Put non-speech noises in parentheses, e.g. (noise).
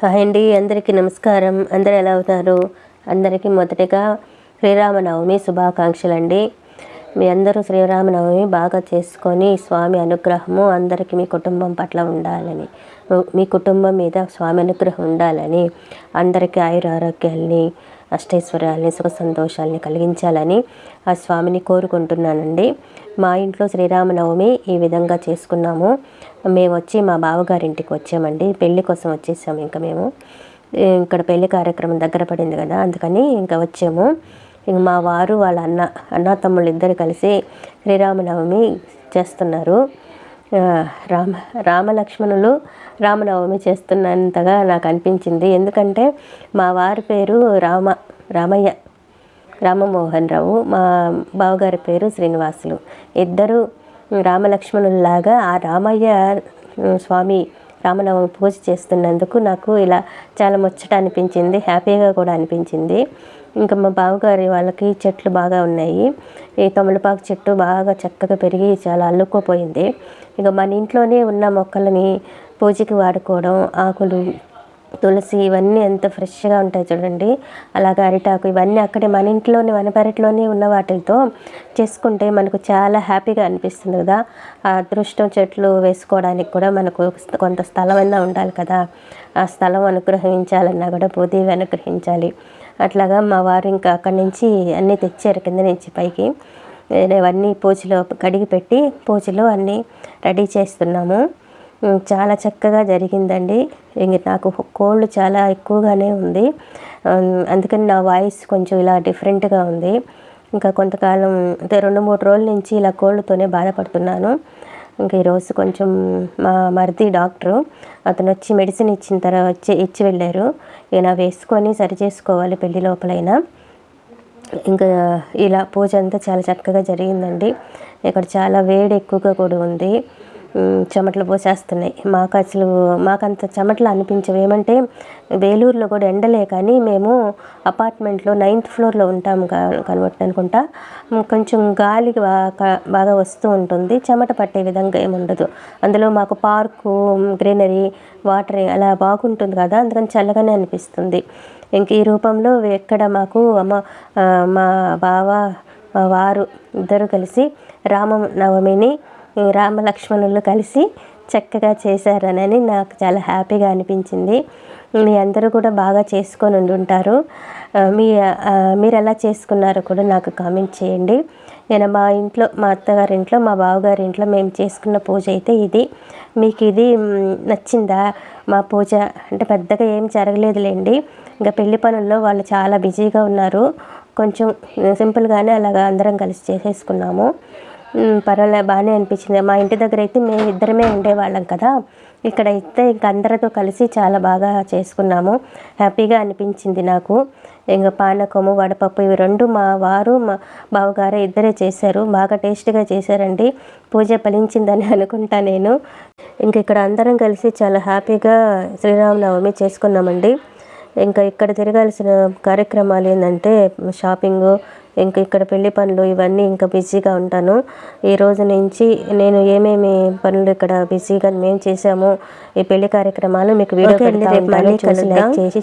Hi అండి అందరికీ నమస్కారం. అందరు ఎలా అవుతారు అందరికీ మొదటిగా శ్రీరామనవమి శుభాకాంక్షలు అండి మీ అందరూ శ్రీరామనవమి బాగా చేసుకొని స్వామి అనుగ్రహము అందరికీ మీ కుటుంబం పట్ల ఉండాలని మీ కుటుంబం మీద స్వామి అనుగ్రహం ఉండాలని అందరికీ ఆయుర ఆరోగ్యాల్ని అష్టైశ్వర్యాల్ని సుఖ సంతోషాలని కలిగించాలని ఆ స్వామిని కోరుకుంటున్నానండి. మా ఇంట్లో శ్రీరామనవమి ఈ విధంగా చేసుకున్నాము. మేము వచ్చి మా బావగారింటికి వచ్చామండి. పెళ్ళి కోసం వచ్చేసాము ఇంకా మేము. ఇక్కడ పెళ్ళి కార్యక్రమం దగ్గర పడింది కదా అందుకని ఇంకా వచ్చాము. ఇంక మా వారు వాళ్ళ అన్న అన్న తమ్ముళ్ళు ఇద్దరు కలిసి శ్రీరామనవమి చేస్తున్నారు. రామ రామలక్ష్మణులు రామనవమి చేస్తున్నంతగా నాకు అనిపించింది. ఎందుకంటే మా వారి పేరు రామ రామయ్య రామమోహన్ రావు. మా బావగారి పేరు శ్రీనివాసులు. ఇద్దరు రామలక్ష్మణుల్లాగా ఆ రామయ్య స్వామి రామనవమి పూజ చేస్తున్నందుకు నాకు ఇలా చాలా ముచ్చట అనిపించింది హ్యాపీగా కూడా అనిపించింది. ఇంకా మా బావగారి వాళ్ళకి చెట్లు బాగా ఉన్నాయి. ఈ తమలపాకు చెట్టు బాగా చక్కగా పెరిగి చాలా అల్లుకుపోయింది. ఇక మన ఇంట్లోనే ఉన్న మొక్కలని పూజకి వాడుకోవడం ఆకులు తులసి ఇవన్నీ ఎంత ఫ్రెష్గా ఉంటాయి చూడండి. అలాగే అరిటాకు ఇవన్నీ అక్కడే మన ఇంట్లోనే మన పెరట్లోనే ఉన్న వాటితో చేసుకుంటే మనకు చాలా హ్యాపీగా అనిపిస్తుంది కదా. ఆ అదృష్టం చెట్లు వేసుకోవడానికి కూడా మనకు కొంత స్థలం అయినా ఉండాలి కదా. ఆ స్థలం అనుగ్రహించాలన్నా కూడా భూదేవి అనుగ్రహించాలి. అట్లాగా మా వారు ఇంకా అక్కడి నుంచి అన్నీ తెచ్చారు కింద నుంచి పైకి. అవన్నీ పూజలో కడిగి పెట్టి పూజలో అన్నీ రెడీ చేస్తున్నాము. చాలా చక్కగా జరిగిందండి. ఇంక నాకు కోల్డ్ చాలా ఎక్కువగానే ఉంది. అందుకని నా వాయిస్ కొంచెం ఇలా డిఫరెంట్గా ఉంది. ఇంకా కొంతకాలం అంటే రెండు మూడు రోజుల నుంచి ఇలా కోల్డ్తోనే బాధపడుతున్నాను. ఇంకా ఈరోజు కొంచెం మా మరిది డాక్టరు అతను వచ్చి మెడిసిన్ ఇచ్చిన తర్వాత వచ్చి ఇచ్చి వెళ్ళారు. ఇక నా వేసుకొని సరి చేసుకోవాలి పెళ్ళి లోపలైనా. ఇంకా ఇలా పూజ అంతా చాలా చక్కగా జరిగిందండి. ఇక్కడ చాలా వేడి ఎక్కువగా కూడా ఉంది. చెమటలు పోసేస్తున్నాయి. మాకు అసలు మాకంత చెమటలు అనిపించవు. ఏమంటే వేలూరులో కూడా ఎండలే కానీ మేము అపార్ట్మెంట్లో నైన్త్ ఫ్లోర్లో ఉంటాం కనబట్టి అనుకుంటా. కొంచెం గాలి బాగా బాగా వస్తూ ఉంటుంది. చెమట పట్టే విధంగా ఏముండదు అందులో మాకు పార్కు గ్రీనరీ వాటర్ అలా బాగుంటుంది కదా అందుకని చల్లగానే అనిపిస్తుంది. ఇంక ఈ రూపంలో ఎక్కడ మాకు అమ్మ మా బావ మా వారు ఇద్దరు కలిసి రామ రామలక్ష్మణులు కలిసి చక్కగా చేశారనని నాకు చాలా హ్యాపీగా అనిపించింది. మీ అందరూ కూడా బాగా చేసుకొని ఉండుంటారు. మీ మీరు ఎలా చేసుకున్నారో కూడా నాకు కామెంట్ చేయండి. నేను మా ఇంట్లో మా అత్తగారి ఇంట్లో మా బావగారి ఇంట్లో మేము చేసుకున్న పూజ అయితే ఇది. మీకు ఇది నచ్చిందా? మా పూజ అంటే పెద్దగా ఏం జరగలేదులేండి. ఇంకా పెళ్ళి పనుల్లో వాళ్ళు చాలా బిజీగా ఉన్నారు. కొంచెం సింపుల్గానే అలాగా అందరం కలిసి చేసేసుకున్నాము. పర్వాలే బాగానే అనిపించింది. మా ఇంటి దగ్గర అయితే మేము ఇద్దరమే ఉండేవాళ్ళం కదా. ఇక్కడ అయితే ఇంక అందరితో కలిసి చాలా బాగా చేసుకున్నాము. హ్యాపీగా అనిపించింది నాకు. ఇంకా పానకము వడపప్పు ఇవి రెండు మా వారు మా బావగారు ఇద్దరే చేశారు. బాగా టేస్ట్గా చేశారండి. పూజ ఫలించిందని (laughs) అనుకుంటా నేను. ఇంక ఇక్కడ అందరం కలిసి చాలా హ్యాపీగా శ్రీరామనవమి చేసుకున్నామండి. ఇంకా ఇక్కడ తిరగాల్సిన కార్యక్రమాలు ఏంటంటే షాపింగు ఇంకా ఇక్కడ పెళ్ళి పనులు ఇవన్నీ ఇంకా బిజీగా ఉంటాను ఈ రోజు నుంచి నేను ఏమేమి పనులు ఇక్కడ బిజీగా మేము చేసాము ఈ పెళ్ళి కార్యక్రమాలు మీకు వీడియో పెడతా ఉంటాను. చూసి లైక్ చేసి